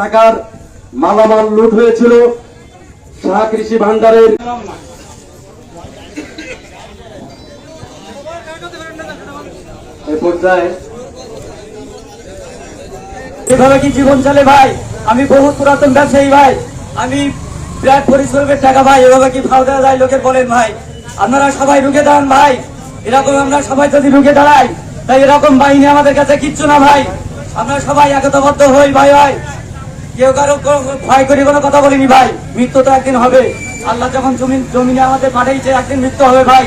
টাকার মালামাল লুট হয়েছিল শাহ কৃষি ভান্ডারের। এভাবে কি জীবন ভাই? আমি বহু পুরাতন ব্যবসায়ী ভাই। আমি প্রায় পরিশ্রমের টাকা ভাই, এভাবে কি ভাও দেওয়া যায় লোকে বলেন ভাই? আপনারা সবাই রুখে দাঁড়ান ভাই। এরকম আমরা সবাই যদি রুখে দাঁড়াই, তাই এরকম বাহিনী আমাদের কাছে কিচ্ছু না ভাই। আমরা সবাই একতাবদ্ধ হই ভাই ভাই। কেউ কারও ভয় করে কোনো কথা বলিনি ভাই। মৃত্যু তো একদিন হবে। আল্লাহ যখন জমিন জমিনে আমাদের পাঠাইছে একদিন মৃত্যু হবে ভাই।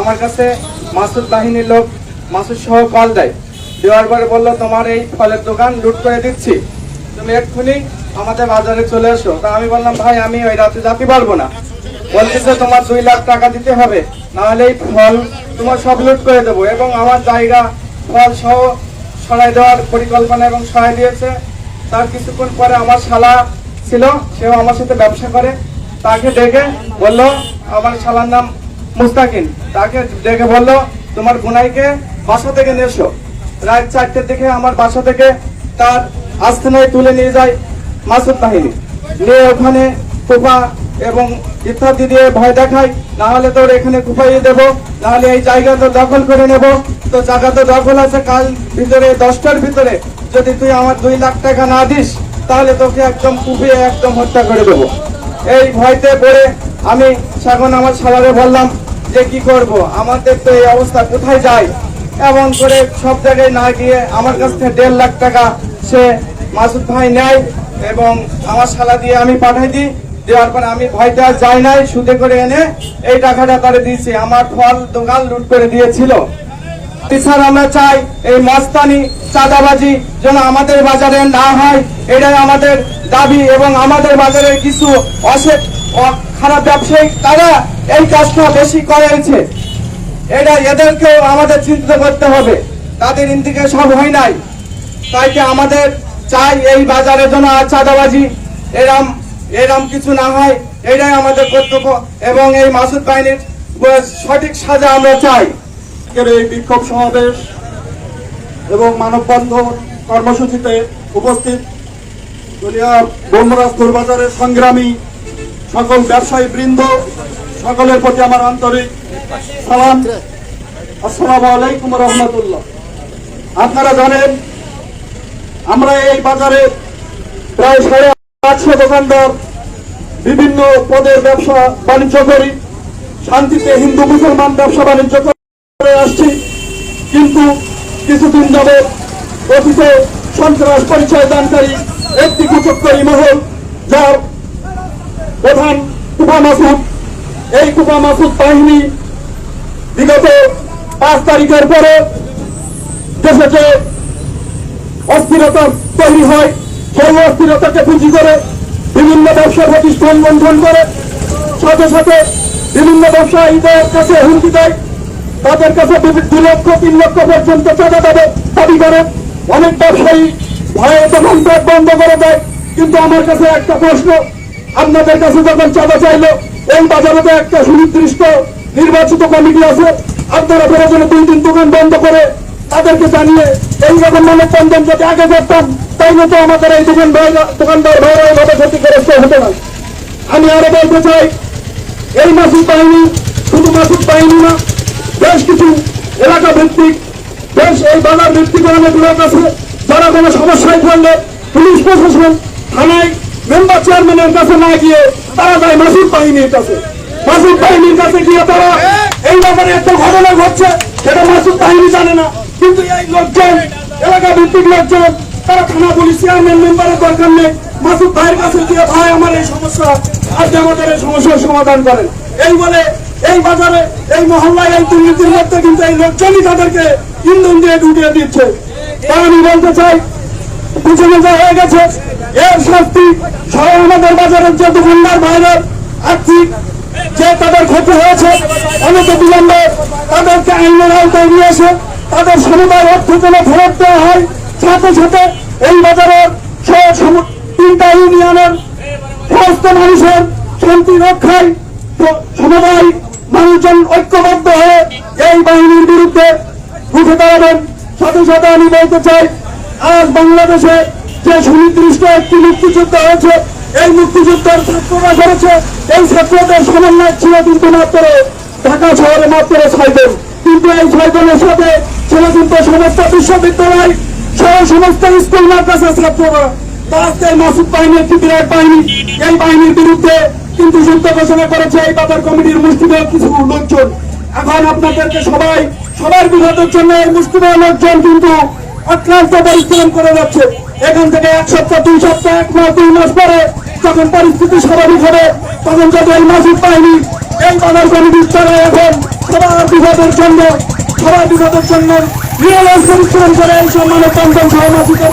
আমার কাছে মাসুদ বাহিনীর লোক মাসুদ সহ কল দেয়। দেওয়ার পরে বলল তোমার এই ফলের দোকান লুট করে দিচ্ছি। তুমি এক্ষুনি আমাদের বাজারে চলে এসো। তা আমি বললাম, ভাই, আমি ওই রাতে যেতে পারব না। বলতেছে তোমার দুই লাখ টাকা দিতে হবে। নাহলে এই ফল তোমার সব লুট করে দেবো এবং আমার জায়গা ফল সহ সরাই দেওয়ার পরিকল্পনা এবং সহায় দিয়েছে। তার কিছুক্ষণ পরে আমার শালা ছিল, সেও আমার সাথে ব্যবসা করে। তাকে ডেকে বলল, আমার শালার নাম মুস্তাকিন। তাকে ডেকে বলল, তোমার গুনাইকে বাসা থেকে নিয়ে এসো। রাত চারটের দিকে আমার বাসা থেকে তার আস্থানায় তুলে নিয়ে যায়। মাসুদ বাহিনী নিয়ে ওখানে কুপা এবং ইত্যাদি দিয়ে ভয় দেখায় না হলে তোর এখানে কুপাইয়ে দেবো, নাহলে এই জায়গা তো দখল করে নেব। তো জায়গা তো দখল আছে, কাল ভিতরে, দশটার ভিতরে। যদি তুই আমার দুই লাখ টাকা না দিস, তাহলে তোকে একদম কুপিয়ে একদম হত্যা করে দেবো। এই ভয়তে পড়ে আমি সেখন আমার সালারে বললাম যে কি করব? আমাদের তো এই অবস্থা কোথায় যায়? এমন করে সব জায়গায় না গিয়ে আমার কাছ থেকে দেড় লাখ টাকা সে মাসুদ ভাই নেয়। এবং আমার শালা দিয়ে আমি পাঠাই দিই, দেওয়ার পরে আমি আর যাই নাই, সুদে করে এনে এই টাকাটা তারে দিয়েছি। আমার ফল দোকান লুট করে দিয়েছিল। স্যার আমরা চাই এই মস্তানি চাঁদাবাজি যেন আমাদের বাজারে না হয়, এটাই আমাদের দাবি এবং আমাদের বাজারে কিছু অসেট খারাপ ব্যবসায়ী তারা এই কাজটা বেশি করেছে। এটা এদেরকেও আমাদের চিন্তা করতে হবে। তাদের ইন্দিকে সব হয় নাই। তাই কি আমাদের চাই এই বাজারে যেন আর চাঁদাবাজি, এরম এরম কিছু না হয়, এটাই আমাদের কর্তব্য এবং এই মাসুদ বাহিনীর সঠিক সাজা আমরা চাই। এই বিক্ষোভ সমাবেশ এবং মানববন্ধন কর্মসূচিতে উপস্থিত দুনিয়া বন্ধুরাজপুর বাজারের সংগ্রামী সকল ব্যবসায়ী বৃন্দ, সকলের প্রতি আমার আন্তরিক সালাম। আসসালামু আলাইকুম রহমতুল্লাহ। আপনারা জানেন আমরা এই বাজারে প্রায় সাড়ে আটশো দোকানদার, বিভিন্ন পদের ব্যবসা বাণিজ্য করি, শান্তিতে হিন্দু মুসলমান ব্যবসা বাণিজ্য করে আসছি। কিন্তু কিছুদিন যাবৎ অতীত সন্ত্রাস পরিচয় দানকারী একটি কুচক্করী মহল, যার প্রধান কুপা মাসুদ, এই কুপা মাসুদ বাহিনী বিগত পাঁচ তারিখের পরে দেশে অস্থিরতা তৈরি হয়। সেই অস্থিরতাকে পুঁজি করে বিভিন্ন ব্যবসা প্রতিষ্ঠান বন্ধন করে। সাথে সাথে বিভিন্ন ব্যবসায়ীদের কাছে হুমকি দেয়। তাদের কাছে দু- লক্ষ, তিন লক্ষ পর্যন্ত চাঁদা দেবে, দাবি করে। অনেক ব্যবসায়ী ভয়ে তখন পেট বন্ধ করে দেয়। কিন্তু আমার কাছে একটা প্রশ্ন, আপনাদের কাছে যখন চাঁদা চাইলো, এই বাজারে তো একটা সুনির্দিষ্ট নির্বাচিত কমিটি আছে। আপনারা প্রয়োজনে দুই দিন দোকান বন্ধ করে তাদেরকে জানিয়ে এই রকম মানববন্ধন যদি আগে করতাম, তাইলে তো আমাদের এই দোকান ভাইরা- দোকানদার ভাইরা এইভাবে ক্ষতিগ্রস্ত হতো না। আমি আরও বলতে চাই, এই মাসুদ বাহিনী শুধু মাসুদ বাহিনী না, বেশ কিছু এলাকা ভিত্তিক, বেশ এই বাজার ভিত্তিক অনেক লোক আছে, যারা কোনো সমস্যায় পড়লে পুলিশ প্রশাসন, থানায় মেম্বার চেয়ারম্যানের কাছে না গিয়ে তারা যায় মাসুদ বাহিনীর কাছে। মাসুদ বাহিনীর কাছে গিয়ে তারা এই ব্যাপারে একটা ঘটনা ঘটছে, সেটা মাসুদ বাহিনী জানে না। লোকজন, এলাকা ভিত্তিক লোকজন, তারা থানা পুলিশ চেয়ারম্যান মেম্বারের দরকার নেই। মাসুদ ভাইয়ের কাছে গিয়ে ভাই, আমার এই সমস্যা, আজকে আমাদের এই সমস্যার সমাধান করেন। এই বলে এই বাজারে, এই মহল্লায়, এই দুর্নীতির মধ্যে কিন্তু এই লোকজনই তাদেরকে ইন্ধন দিয়ে ঢুকিয়ে দিচ্ছে। তাই আমি বলতে চাই, পিছনে যা হয়ে গেছে, এর শাস্তি সহ আমাদের বাজারের যে দোকানদার বাইরের আর্থিক যে তাদের ক্ষতি হয়েছে, অনেক বিলম্বে তাদেরকে আইনের আওতায় নিয়ে এসে তাদের সমুদায় অর্থ যেন ফেরত দেওয়া হয়, সাথে সাথে এই বাজারের তিনটা ইউনিয়নের সমস্ত মানুষের শান্তি রক্ষায় স- সমবায় মানুষজন ঐক্যবদ্ধ হয়ে এই বাহিনীর বিরুদ্ধে উঠে দাঁড়াবেন। সাথে সাথে আমি বলতে চাই, আজ বাংলাদেশে যে সুনির্দিষ্ট একটি মুক্তিযুদ্ধ হয়েছে, এই মুক্তিযুদ্ধের ছাত্ররা করেছে এই ছাত্রদের সমন্বয় ছিল কিন্তু মাত্র ঢাকা শহরে মাত্র ছয়জন। কিন্তু এই ছয়জনের সাথে ছিল সমস্ত বিশ্ববিদ্যালয়, সহ সমস্ত স্কুল, মাদ্রাসা, ছাত্ররা তারা মাসুদ বাহিনী বিরাট বাহিনী। এই বাহিনীর বিরুদ্ধে কিন্তু যুদ্ধ ঘোষণা করেছে এই বাজার কমিটির মুষ্টিমেয় কিছু লোকজন। এখন আপনাদেরকে সবাই, সবার বিরোধের জন্য এই মুষ্টিমেয় লোকজন কিন্তু অক্লান্ত পরিশ্রম করে যাচ্ছে। এখান থেকে এক সপ্তাহ, দুই সপ্তাহ, এক মাস, দুই মাস পরে যখন পরিস্থিতি স্বাভাবিক হবে, তখন যদি এই মাসিক বাহিনী এই বাজার কমিটির তারা এখন সবার বিপদের জন্য সবার বিপদের জন্য এই সম্মানের বন্ধন সহমাসিকের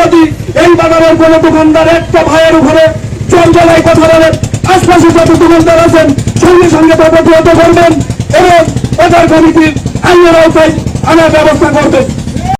যদি এই বাজারের কোনো দোকানদার একটা ভাইয়ের উপরে চঞ্চলাই কথা বলেন আশপাশে যত দোকানদার আছেন, সঙ্গে সঙ্গে তা প্রতিহত করবেন এবং বাজার কমিটির আইনের আওতায় আনার ব্যবস্থা করবেন।